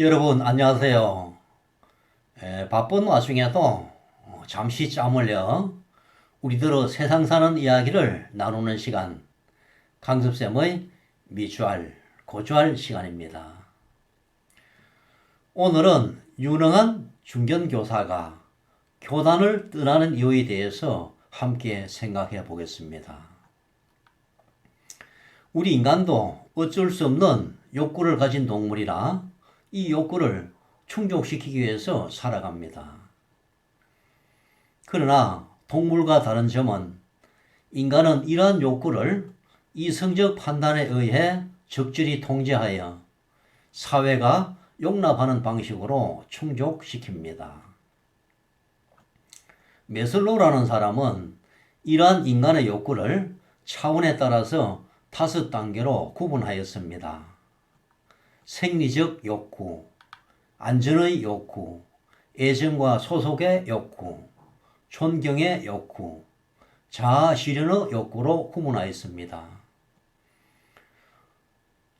여러분 안녕하세요. 에, 바쁜 와중에도 어, 잠시 짬을 려 우리들의 세상 사는 이야기를 나누는 시간 강습쌤의 미주알 고주알 시간입니다. 오늘은 유능한 중견교사가 교단을 떠나는 이유에 대해서 함께 생각해 보겠습니다. 우리 인간도 어쩔 수 없는 욕구를 가진 동물이라 이 욕구를 충족시키기 위해서 살아갑니다. 그러나 동물과 다른 점은 인간은 이러한 욕구를 이성적 판단에 의해 적절히 통제하여 사회가 용납하는 방식으로 충족시킵니다. 메슬로라는 사람은 이러한 인간의 욕구를 차원에 따라서 다섯 단계로 구분하였습니다. 생리적 욕구, 안전의 욕구, 애정과 소속의 욕구, 존경의 욕구, 자아 실현의 욕구로 구분하였습니다.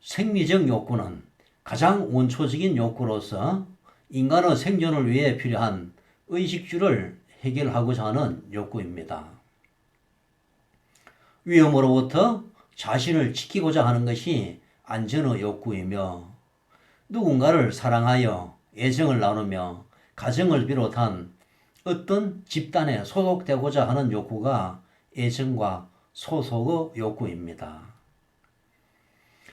생리적 욕구는 가장 원초적인 욕구로서 인간의 생존을 위해 필요한 의식주를 해결하고자 하는 욕구입니다. 위험으로부터 자신을 지키고자 하는 것이 안전의 욕구이며 누군가를 사랑하여 애정을 나누며 가정을 비롯한 어떤 집단에 소속되고자 하는 욕구가 애정과 소속의 욕구입니다.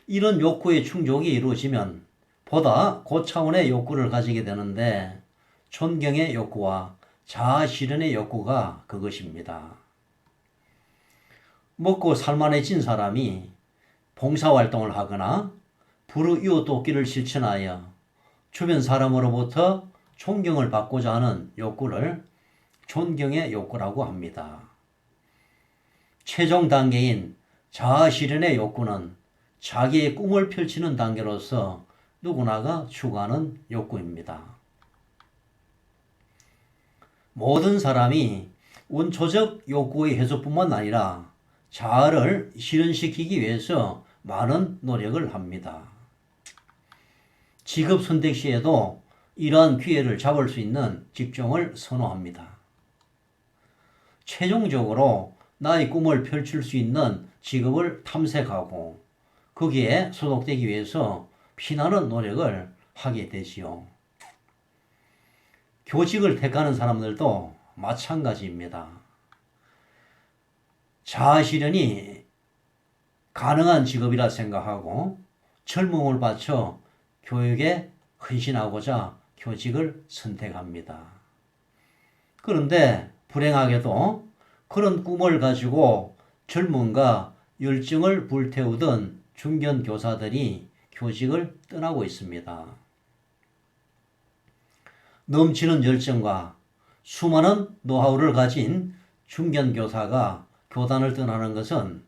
이런 욕구의 충족이 이루어지면 보다 고차원의 욕구를 가지게 되는데 존경의 욕구와 자아 실현의 욕구가 그것입니다. 먹고 살만해진 사람이 봉사활동을 하거나 불우이웃 돕기를 실천하여 주변 사람으로부터 존경을 받고자 하는 욕구를 존경의 욕구라고 합니다. 최종 단계인 자아 실현의 욕구는 자기의 꿈을 펼치는 단계로서 누구나가 추구하는 욕구입니다. 모든 사람이 원초적 욕구의 해소뿐만 아니라 자아를 실현시키기 위해서 많은 노력을 합니다. 직업 선택 시에도 이러한 기회를 잡을 수 있는 직종을 선호합니다. 최종적으로 나의 꿈을 펼칠 수 있는 직업을 탐색하고 거기에 소속되기 위해서 피나는 노력을 하게 되지요. 교직을 택하는 사람들도 마찬가지입니다. 자아실현이 가능한 직업이라 생각하고 젊음을 바쳐 교육에 헌신하고자 교직을 선택합니다. 그런데 불행하게도 그런 꿈을 가지고 젊음과 열정을 불태우던 중견 교사들이 교직을 떠나고 있습니다. 넘치는 열정과 수많은 노하우를 가진 중견 교사가 교단을 떠나는 것은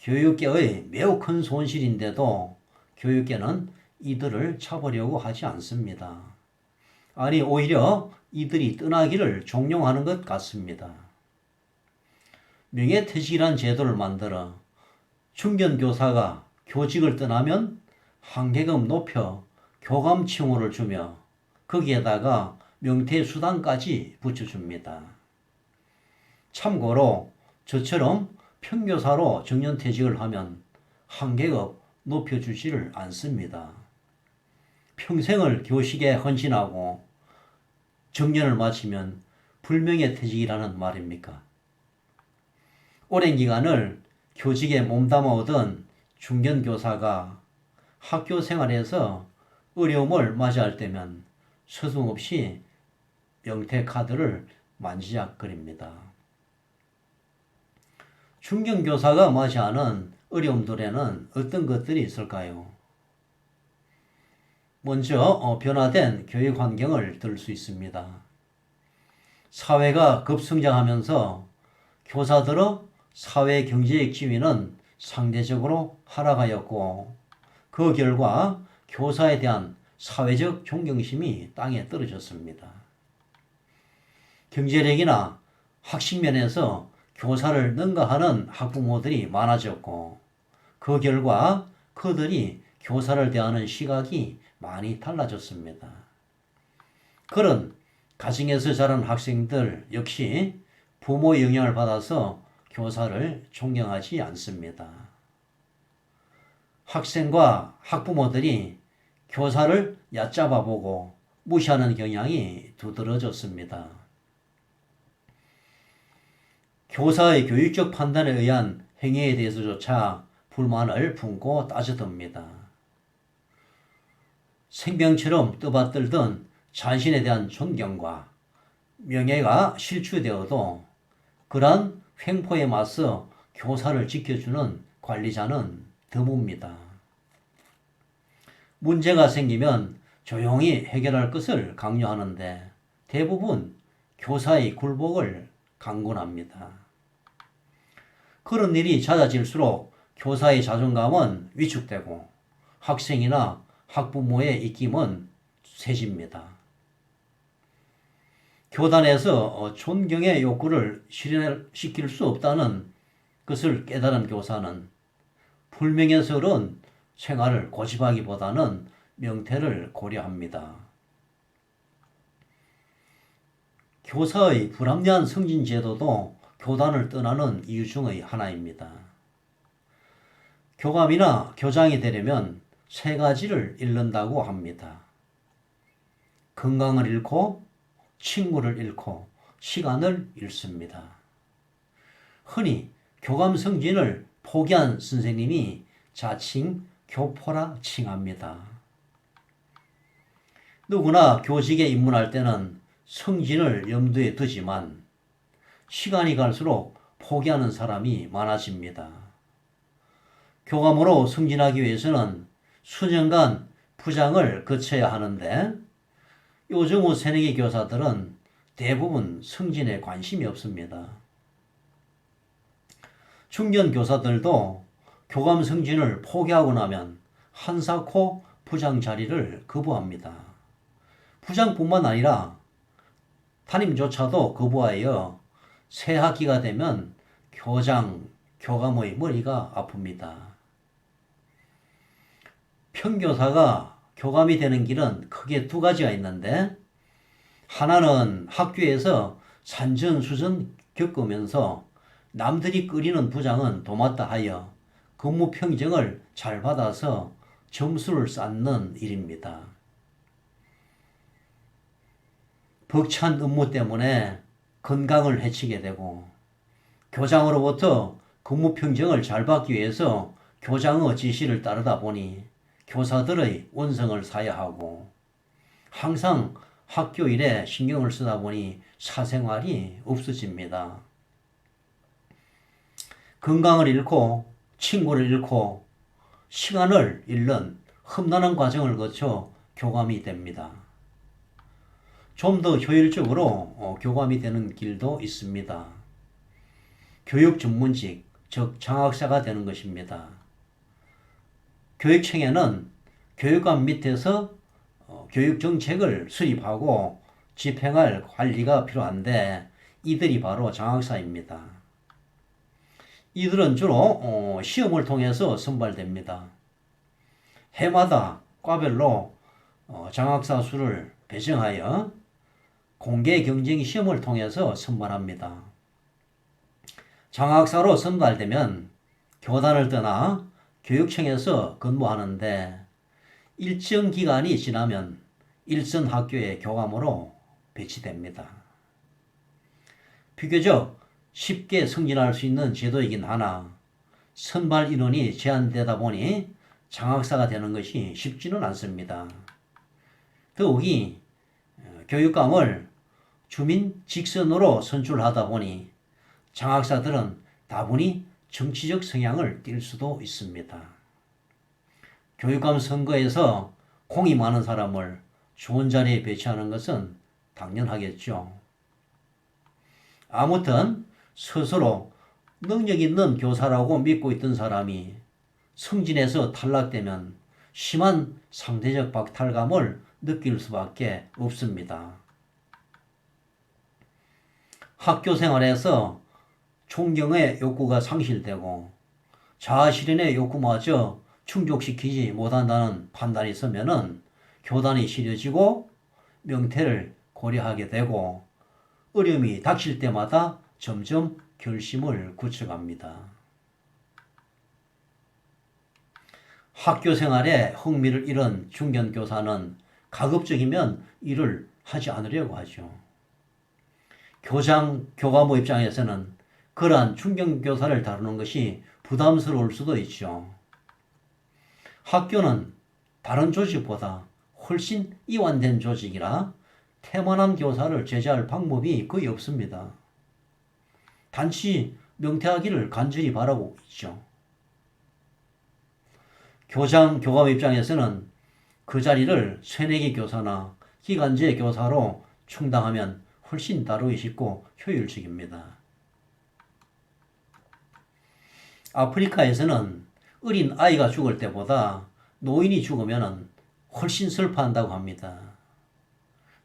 교육계의 매우 큰 손실인데도 교육계는 이들을 차보려고 하지 않습니다. 아니, 오히려 이들이 떠나기를 종용하는 것 같습니다. 명예퇴직이란 제도를 만들어 중견교사가 교직을 떠나면 한계금 높여 교감 칭호를 주며 거기에다가 명퇴수당까지 붙여줍니다. 참고로 저처럼 평교사로 정년퇴직을 하면 한계급 높여주지를 않습니다. 평생을 교식에 헌신하고 정년을 마치면 불명예 퇴직이라는 말입니까? 오랜 기간을 교직에 몸담아 오던 중견교사가 학교 생활에서 어려움을 맞이할 때면 서슴없이 명퇴 카드를 만지작거립니다. 중견교사가 맞이하는 어려움들에는 어떤 것들이 있을까요? 먼저 어, 변화된 교육 환경을 들 수 있습니다. 사회가 급성장하면서 교사들의 사회 경제적 지위는 상대적으로 하락하였고 그 결과 교사에 대한 사회적 존경심이 땅에 떨어졌습니다. 경제력이나 학식 면에서 교사를 능가하는 학부모들이 많아졌고 그 결과 그들이 교사를 대하는 시각이 많이 달라졌습니다. 그런 가정에서 자란 학생들 역시 부모 영향을 받아서 교사를 존경하지 않습니다. 학생과 학부모들이 교사를 얕잡아 보고 무시하는 경향이 두드러졌습니다. 교사의 교육적 판단에 의한 행위에 대해서조차 불만을 품고 따져듭니다. 생명처럼 떠받들던 자신에 대한 존경과 명예가 실추되어도 그러한 횡포에 맞서 교사를 지켜주는 관리자는 드뭅니다. 문제가 생기면 조용히 해결할 것을 강요하는데 대부분 교사의 굴복을 강권합니다. 그런 일이 잦아질수록 교사의 자존감은 위축되고 학생이나 학부모의 입김은 세집니다. 교단에서 어, 존경의 욕구를 실현시킬 수 없다는 것을 깨달은 교사는 불명예스러운 생활을 고집하기보다는 명태를 고려합니다. 교사의 불합리한 승진 제도도 교단을 떠나는 이유 중의 하나입니다. 교감이나 교장이 되려면 세 가지를 잃는다고 합니다. 건강을 잃고 친구를 잃고 시간을 잃습니다. 흔히 교감 승진을 포기한 선생님이 자칭 교포라 칭합니다. 누구나 교직에 입문할 때는 승진을 염두에 두지만 시간이 갈수록 포기하는 사람이 많아집니다. 교감으로 승진하기 위해서는 수년간 부장을 거쳐야 하는데 요즘 후 새내기 교사들은 대부분 승진에 관심이 없습니다. 중견 교사들도 교감 승진을 포기하고 나면 한사코 부장 자리를 거부합니다. 부장뿐만 아니라 담임조차도 거부하여 새 학기가 되면 교장, 교감의 머리가 아픕니다. 평교사가 교감이 되는 길은 크게 두 가지가 있는데 하나는 학교에서 산전 수전 겪으면서 남들이 끓이는 부장은 도맡아 하여 근무 평정을 잘 받아서 점수를 쌓는 일입니다. 벅찬 업무 때문에 건강을 해치게 되고 교장으로부터 근무 평정을 잘 받기 위해서 교장의 지시를 따르다 보니 교사들의 원성을 사야 하고 항상 학교 일에 신경을 쓰다 보니 사생활이 없어집니다. 건강을 잃고 친구를 잃고 시간을 잃는 험난한 과정을 거쳐 교감이 됩니다. 좀 더 효율적으로 어, 교감이 되는 길도 있습니다. 교육 전문직, 즉 장학사가 되는 것입니다. 교육청에는 교육감 밑에서 어, 교육 정책을 수립하고 집행할 관리가 필요한데 이들이 바로 장학사입니다. 이들은 주로 어, 시험을 통해서 선발됩니다. 해마다 과별로 어, 장학사 수를 배정하여 공개 경쟁 시험을 통해서 선발합니다. 장학사로 선발되면 교단을 떠나 교육청에서 근무하는데 일정 기간이 지나면 일선 학교의 교감으로 배치됩니다. 비교적 쉽게 승진할 수 있는 제도이긴 하나 선발 인원이 제한되다 보니 장학사가 되는 것이 쉽지는 않습니다. 더욱이 어, 교육감을 주민 직선으로 선출하다 보니 장학사들은 다분히 정치적 성향을 띌 수도 있습니다. 교육감 선거에서 공이 많은 사람을 좋은 자리에 배치하는 것은 당연하겠죠. 아무튼 스스로 능력 있는 교사라고 믿고 있던 사람이 승진에서 탈락되면 심한 상대적 박탈감을 느낄 수밖에 없습니다. 학교 생활에서 존경의 욕구가 상실되고 자아실현의 욕구마저 충족시키지 못한다는 판단이 있으면은 교단이 싫어지고 명태를 고려하게 되고 어려움이 닥칠 때마다 점점 결심을 굳혀갑니다. 학교 생활에 흥미를 잃은 중견교사는 가급적이면 일을 하지 않으려고 하죠. 교장, 교과모 입장에서는 그러한 중견교사를 다루는 것이 부담스러울 수도 있죠. 학교는 다른 조직보다 훨씬 이완된 조직이라 태만한 교사를 제재할 방법이 거의 없습니다. 단지 명퇴하기를 간절히 바라고 있죠. 교장, 교감 입장에서는 그 자리를 새내기 교사나 기간제 교사로 충당하면 훨씬 다루기 쉽고 효율적입니다. 아프리카에서는 어린 아이가 죽을 때보다 노인이 죽으면 훨씬 슬퍼한다고 합니다.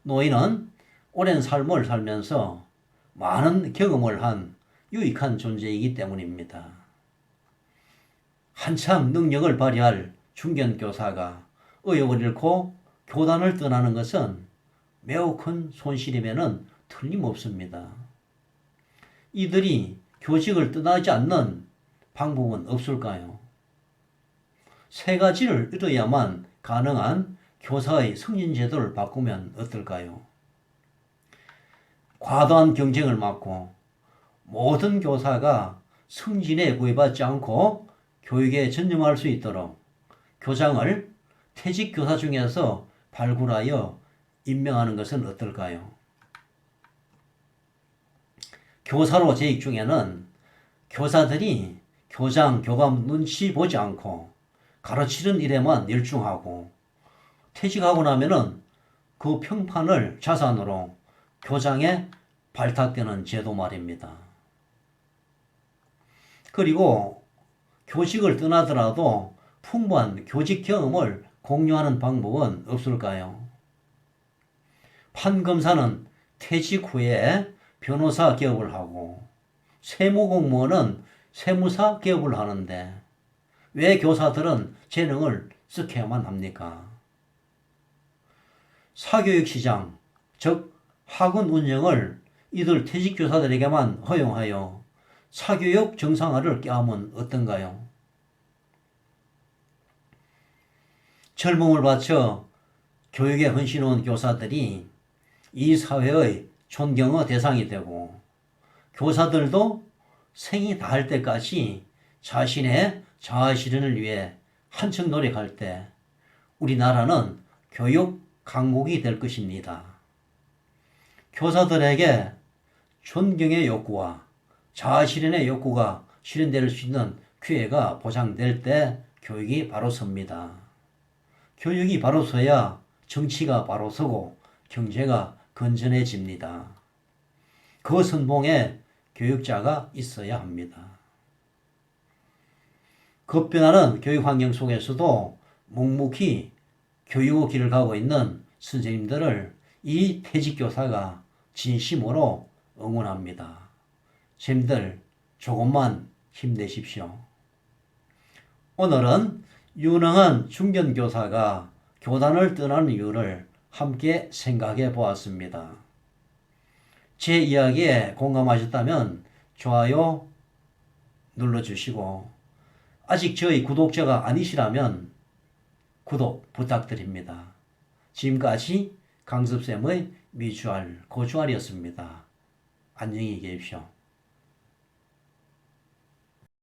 노인은 오랜 삶을 살면서 많은 경험을 한 유익한 존재이기 때문입니다. 한창 능력을 발휘할 중견교사가 의욕을 잃고 교단을 떠나는 것은 매우 큰 손실임에는 틀림없습니다. 이들이 교직을 떠나지 않는 방법은 없을까요? 세 가지를 이뤄야만 가능한 교사의 승진 제도를 바꾸면 어떨까요? 과도한 경쟁을 막고 모든 교사가 승진에 구애받지 않고 교육에 전념할 수 있도록 교장을 퇴직 교사 중에서 발굴하여 임명하는 것은 어떨까요? 교사로 재직 중에는 교사들이 교장, 교감 눈치 보지 않고 가르치는 일에만 열중하고 퇴직하고 나면은 그 평판을 자산으로 교장에 발탁되는 제도 말입니다. 그리고 교직을 떠나더라도 풍부한 교직 경험을 공유하는 방법은 없을까요? 판검사는 퇴직 후에 변호사 개업을 하고 세무공무원은 세무사 개업을 하는데 왜 교사들은 재능을 쓱해야만 합니까? 사교육 시장, 즉 학원 운영을 이들 퇴직 교사들에게만 허용하여 사교육 정상화를 꾀하면 어떤가요? 젊음을 바쳐 교육에 헌신한 교사들이 이 사회의 존경의 대상이 되고 교사들도 생이 다할 때까지 자신의 자아 실현을 위해 한층 노력할 때 우리나라는 교육 강국이 될 것입니다. 교사들에게 존경의 욕구와 자아 실현의 욕구가 실현될 수 있는 기회가 보장될 때 교육이 바로 섭니다. 교육이 바로 서야 정치가 바로 서고 경제가 건전해집니다. 그 선봉에 교육자가 있어야 합니다. 급변하는 교육 환경 속에서도 묵묵히 교육의 길을 가고 있는 선생님들을 이 퇴직교사가 진심으로 응원합니다. 선생님들 조금만 힘내십시오. 오늘은 유능한 중견교사가 교단을 떠나는 이유를 함께 생각해 보았습니다. 제 이야기에 공감하셨다면 좋아요 눌러주시고 아직 저희 구독자가 아니시라면 구독 부탁드립니다. 지금까지 강습쌤의 미주알 고주알이었습니다. 안녕히 계십시오.